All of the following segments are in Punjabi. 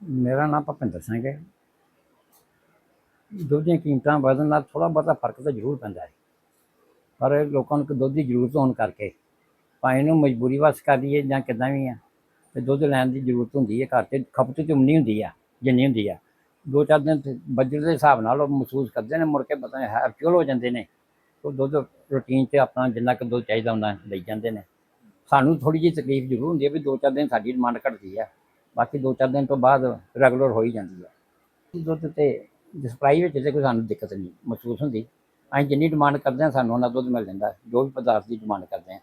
ਮੇਰਾ ਨਾਮ ਭਪਿੰਦਰ ਸਿੰਘ ਹੈ। ਦੁੱਧ ਦੀਆਂ ਕੀਮਤਾਂ ਵਧਣ ਨਾਲ ਥੋੜਾ ਬਹੁਤਾ ਫ਼ਰਕ ਤਾਂ ਜ਼ਰੂਰ ਪੈਂਦਾ ਹੈ। ਪਰ ਲੋਕਾਂ ਨੂੰ ਦੁੱਧ ਦੀ ਜ਼ਰੂਰਤ ਹੋਣ ਕਰਕੇ ਭਾਵੇਂ ਇਹਨੂੰ ਮਜਬੂਰੀ ਵਸ ਕਰ ਲਈਏ ਜਾਂ ਕਿੱਦਾਂ ਵੀ ਆ, ਤੇ ਦੁੱਧ ਲੈਣ ਦੀ ਜ਼ਰੂਰਤ ਹੁੰਦੀ ਹੈ, ਘਰ ਤੇ ਖਪਤ ਤੇ ਹੁੰਦੀ ਆ, ਜਿੰਨੀ ਹੁੰਦੀ ਆ। ਦੋ ਚਾਰ ਦਿਨ ਬਜਟ ਦੇ ਹਿਸਾਬ ਨਾਲ ਉਹ ਮਹਿਸੂਸ ਕਰਦੇ ਨੇ, ਮੁੜ ਕੇ ਪਤਾ ਹੈ ਹੈਪਚੁਅਲ ਹੋ ਜਾਂਦੇ ਨੇ। ਉਹ ਦੁੱਧ ਰੂਟੀਨ 'ਚ ਆਪਣਾ ਜਿੰਨਾ ਕੁ ਦੁੱਧ ਚਾਹੀਦਾ ਹੁੰਦਾ ਲਈ ਜਾਂਦੇ ਨੇ। ਸਾਨੂੰ ਥੋੜੀ ਜਿਹੀ ਤਕਲੀਫ ਜ਼ਰੂਰ ਹੁੰਦੀ ਹੈ ਵੀ ਦੋ ਚਾਰ ਦਿਨ ਸਾਡੀ ਡਿਮਾਂਡ ਘਟਦੀ ਹੈ ਬਾਕੀ ਦੋ ਚਾਰ ਦਿਨ ਤੋਂ ਬਾਅਦ ਰੈਗੂਲਰ ਹੋ ਹੀ ਜਾਂਦੀ ਹੈ। ਦੁੱਧ ਤੇ ਸਪਲਾਈ ਵਿੱਚ ਤੇ ਕੋਈ ਸਾਨੂੰ ਦਿੱਕਤ ਨਹੀਂ, ਮਹਿਸੂਸ ਹੁੰਦੀ। ਅਸੀਂ ਜਿੰਨੀ ਡਿਮਾਂਡ ਕਰਦੇ ਹਾਂ, ਸਾਨੂੰ ਉਹਨਾਂ ਦੁੱਧ ਮਿਲ ਜਾਂਦਾ ਜੋ ਵੀ ਪਦਾਰਥ ਦੀ ਡਿਮਾਂਡ ਕਰਦੇ ਹਾਂ।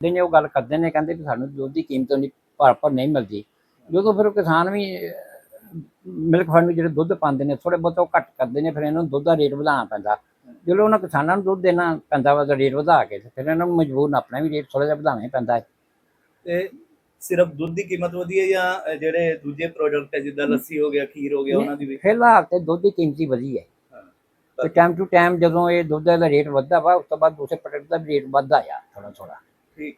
ਤੇ ਉਹ ਗੱਲ ਕਰਦੇ ਨੇ, ਕਹਿੰਦੇ ਵੀ ਸਾਨੂੰ ਦੁੱਧ ਦੀ ਕੀਮਤ ਨਹੀਂ ਭਰਪਰ ਨਹੀਂ ਮਿਲਦੀ। ਜਦੋਂ ਫਿਰ ਉਹ ਕਿਸਾਨ ਵੀ ਮਿਲਕ ਫੈਡ ਨੂੰ ਜਿਹੜੇ ਦੁੱਧ ਪਾਉਂਦੇ ਨੇ ਥੋੜੇ ਬਹੁਤ ਉਹ ਘੱਟ ਕਰਦੇ ਨੇ, ਫਿਰ ਇਹਨਾਂ ਨੂੰ ਦੁੱਧ ਦਾ ਰੇਟ ਵਧਾਉਣਾ ਪੈਂਦਾ। ਜਦੋਂ ਉਹਨਾਂ ਕਿਸਾਨਾਂ ਨੂੰ ਦੁੱਧ ਦੇਣਾ ਪੈਂਦਾ ਵਾ ਤਾਂ ਰੇਟ ਵਧਾ ਕੇ, ਤੇ ਫਿਰ ਇਹਨਾਂ ਨੂੰ ਮਜਬੂਰ ਆਪਣਾ ਵੀ ਰੇਟ ਥੋੜਾ ਜਿਹਾ ਵਧਾਉਣਾ ਹੀ ਪੈਂਦਾ ਹੈ। ਤੇ ਸਿਰਫ ਦੁੱਧ ਦੀ ਕੀਮਤ ਵਧੀ ਹੈ ਜਾਂ ਜਿਹੜੇ ਦੂਜੇ ਪ੍ਰੋਡਕਟ ਹੈ ਜਿੱਦਾਂ ਲੱਸੀ ਹੋ ਗਿਆ ਖੀਰ ਹੋ ਗਿਆ ਉਹਨਾਂ ਦੀ ਵੀ? ਫਿਲਹਾਲ ਤੇ ਦੁੱਧ ਦੀ ਕੀਮਤ ਹੀ ਵਧੀ ਹੈ। ਤੇ ਟਾਈਮ ਟੂ ਟਾਈਮ ਜਦੋਂ ਇਹ ਦੁੱਧ ਦਾ ਰੇਟ ਵੱਧਦਾ ਵਾ ਉਸ ਤੋਂ ਬਾਅਦ ਦੂਸਰੇ ਪ੍ਰੋਡਕਟ ਦਾ ਵੀ ਰੇਟ ਵੱਧਦਾ ਆ ਥੋੜਾ ਥੋੜਾ ਠੀਕ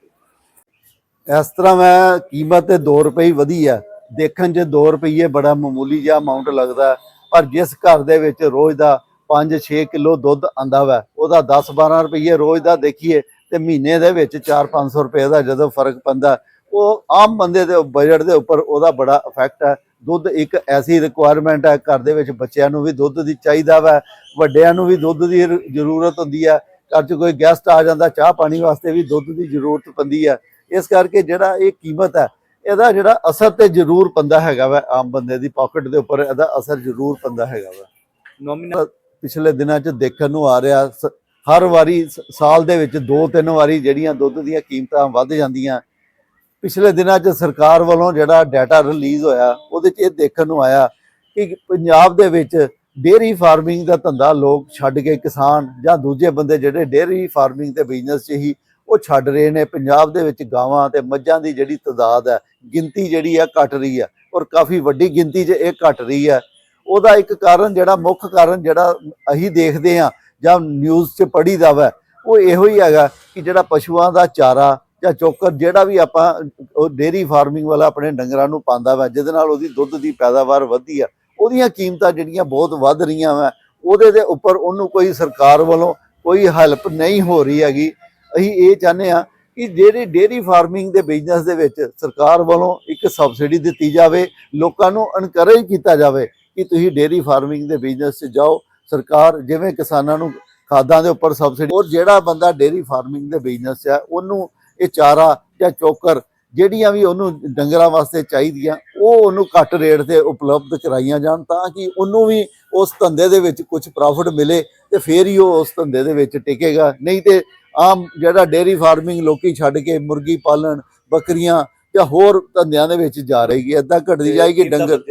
ਇਸ ਤਰ੍ਹਾਂ ਮੈਂ ਕੀਮਤ ਤੇ 2 ਰੁਪਏ ਹੀ ਵਧੀ ਆ। ਦੇਖਣ 'ਚ 2 ਰੁਪਏ ਬੜਾ ਮਾਮੂਲੀ ਜਿਹਾ ਅਮਾਉਂਟ ਲੱਗਦਾ ਪਰ ਜਿਸ ਘਰ ਦੇ ਵਿੱਚ ਰੋਜ਼ ਦਾ 5-6 ਕਿਲੋ ਦੁੱਧ ਆਂਦਾ ਵਾ ਉਹਦਾ 10-12 ਰੁਪਏ ਰੋਜ਼ ਦਾ ਦੇਖੀਏ ਤੇ ਮਹੀਨੇ ਦੇ ਵਿੱਚ 4-500 ਰੁਪਏ ਦਾ ਜਦੋਂ ਫ਼ਰਕ ਪੈਂਦਾ ਉਹ ਆਮ ਬੰਦੇ ਦੇ ਬਜਟ ਦੇ ਉੱਪਰ ਉਹਦਾ ਬੜਾ ਇਫੈਕਟ ਹੈ। ਦੁੱਧ ਇੱਕ ਐਸੀ ਰਿਕੁਆਇਰਮੈਂਟ ਹੈ ਘਰ ਦੇ ਵਿੱਚ ਬੱਚਿਆਂ ਨੂੰ ਵੀ ਦੁੱਧ ਦੀ ਚਾਹੀਦਾ ਵਾ ਵੱਡਿਆਂ ਨੂੰ ਵੀ ਦੁੱਧ ਦੀ ਜ਼ਰੂਰਤ ਹੁੰਦੀ ਹੈ ਘਰ 'ਚ ਕੋਈ ਗੈਸਟ ਆ ਜਾਂਦਾ ਚਾਹ ਪਾਣੀ ਵਾਸਤੇ ਵੀ ਦੁੱਧ ਦੀ ਜ਼ਰੂਰਤ ਪੈਂਦੀ ਹੈ ਇਸ ਕਰਕੇ ਜਿਹੜਾ ਇਹ ਕੀਮਤ ਹੈ ਇਹਦਾ ਜਿਹੜਾ ਅਸਰ ਤੇ ਜ਼ਰੂਰ ਪੰਦਾ ਹੈਗਾ ਵਾ ਆਮ ਬੰਦੇ ਦੀ ਪਾਕਟ ਦੇ ਉੱਪਰ ਇਹਦਾ ਅਸਰ ਜ਼ਰੂਰ ਪੰਦਾ ਹੈਗਾ ਵਾ। ਨੋਮੀਨਲ ਪਿਛਲੇ ਦਿਨਾਂ 'ਚ ਦੇਖਣ ਨੂੰ ਆ ਰਿਹਾ ਹਰ ਵਾਰੀ ਸਾਲ ਦੇ ਵਿੱਚ ਦੋ ਤਿੰਨ ਵਾਰੀ ਜਿਹੜੀਆਂ ਦੁੱਧ ਦੀਆਂ ਕੀਮਤਾਂ ਵੱਧ ਜਾਂਦੀਆਂ ਪਿਛਲੇ ਦਿਨਾਂ 'ਚ ਸਰਕਾਰ ਵੱਲੋਂ ਜਿਹੜਾ ਡਾਟਾ ਰਿਲੀਜ਼ ਹੋਇਆ, ਉਹਦੇ 'ਚ ਇਹ ਦੇਖਣ ਨੂੰ ਆਇਆ ਕਿ ਪੰਜਾਬ ਦੇ ਵਿੱਚ ਡੇਅਰੀ ਫਾਰਮਿੰਗ ਦਾ ਧੰਦਾ ਲੋਕ ਛੱਡ ਕੇ ਕਿਸਾਨ ਜਾਂ ਦੂਜੇ ਬੰਦੇ ਜਿਹੜੇ ਡੇਅਰੀ ਫਾਰਮਿੰਗ ਤੇ ਬਿਜ਼ਨਸ 'ਚ ਹੀ ਉਹ ਛੱਡ ਰਹੇ ਨੇ। ਪੰਜਾਬ ਦੇ ਵਿੱਚ ਗਾਵਾਂ ਤੇ ਮੱਝਾਂ ਦੀ ਜਿਹੜੀ ਤਦਾਦ ਹੈ, ਗਿਣਤੀ ਜਿਹੜੀ ਹੈ ਘਟ ਰਹੀ ਹੈ ਔਰ ਕਾਫੀ ਵੱਡੀ ਗਿਣਤੀ 'ਚ ਇਹ ਘਟ ਰਹੀ ਹੈ। ਉਹਦਾ ਇੱਕ ਕਾਰਨ ਜਿਹੜਾ ਮੁੱਖ ਕਾਰਨ ਜਿਹੜਾ ਅਸੀਂ ਦੇਖਦੇ ਹਾਂ ਜਾਂ ਨਿਊਜ਼ 'ਚ ਪੜੀਦਾ ਵਾ, ਉਹ ਇਹੋ ਹੀ ਹੈਗਾ ਕਿ ਜਿਹੜਾ ਪਸ਼ੂਆਂ ਦਾ ਚਾਰਾ ਜਾਂ ਚੋਕਰ ਜਿਹੜਾ ਵੀ ਆਪਾਂ, ਉਹ ਡੇਰੀ ਫਾਰਮਿੰਗ ਵਾਲਾ ਆਪਣੇ ਡੰਗਰਾਂ ਨੂੰ ਪਾਉਂਦਾ ਵਾ, ਜਿਹਦੇ ਨਾਲ ਉਹਦੀ ਦੁੱਧ ਦੀ ਪੈਦਾਵਾਰ ਵਧਦੀ ਆ, ਉਹਦੀਆਂ ਕੀਮਤਾਂ ਜਿਹੜੀਆਂ ਬਹੁਤ ਵੱਧ ਰਹੀਆਂ ਵਾ, ਉਹਦੇ ਦੇ ਉੱਪਰ ਉਹਨੂੰ ਕੋਈ ਸਰਕਾਰ ਵੱਲੋਂ ਕੋਈ ਹੈਲਪ ਨਹੀਂ ਹੋ ਰਹੀ ਹੈਗੀ। ਅਸੀਂ ਇਹ ਚਾਹੁੰਦੇ ਆ ਕਿ ਜਿਹੜੀ ਡੇਰੀ ਫਾਰਮਿੰਗ ਦੇ ਬਿਜ਼ਨਸ ਦੇ ਵਿੱਚ ਸਰਕਾਰ ਵੱਲੋਂ ਇੱਕ ਸਬਸਿਡੀ ਦਿੱਤੀ ਜਾਵੇ, ਲੋਕਾਂ ਨੂੰ ਇਨਕਰੇਜ ਕੀਤਾ ਜਾਵੇ ਕਿ ਤੁਸੀਂ ਡੇਰੀ ਫਾਰਮਿੰਗ ਦੇ ਬਿਜ਼ਨਸ 'ਚ ਜਾਓ। ਸਰਕਾਰ ਜਿਵੇਂ ਕਿਸਾਨਾਂ ਨੂੰ ਖਾਦਾਂ ਦੇ ਉੱਪਰ ਸਬਸਿਡੀ ਔਰ ਜਿਹੜਾ ਬੰਦਾ ਡੇਰੀ ਫਾਰਮਿੰਗ ਦੇ ਬਿਜ਼ਨਸ 'ਚ ਹੈ ਉਹਨੂੰ ਇਹ ਚਾਰਾ ਜਾਂ ਚੋਕਰ ਜਿਹੜੀਆਂ ਵੀ ਉਹਨੂੰ ਡੰਗਰਾਂ ਵਾਸਤੇ ਚਾਹੀਦੀਆਂ ਉਹ ਉਹਨੂੰ ਘੱਟ ਰੇਟ ਤੇ ਉਪਲਬਧ ਕਰਾਈਆਂ ਜਾਣ ਤਾਂ ਕਿ ਉਹਨੂੰ ਵੀ ਉਸ ਧੰਦੇ ਦੇ ਵਿੱਚ ਕੁਝ ਪ੍ਰੋਫਿਟ ਮਿਲੇ ਤੇ ਫੇਰ ਹੀ ਉਹ ਉਸ ਧੰਦੇ ਦੇ ਵਿੱਚ ਟਿਕੇਗਾ। ਨਹੀਂ ਤੇ ਆਮ ਜਿਹੜਾ ਡੇਰੀ ਫਾਰਮਿੰਗ ਲੋਕੀ ਛੱਡ ਕੇ ਮੁਰਗੀ ਪਾਲਣ ਬੱਕਰੀਆਂ ਜਾਂ ਹੋਰ ਧੰਦਿਆਂ ਦੇ ਵਿੱਚ ਜਾ ਰਹੀ ਹੈ ਏਦਾਂ ਘਟਦੀ ਜਾਏਗੀ ਡੰਗਰ।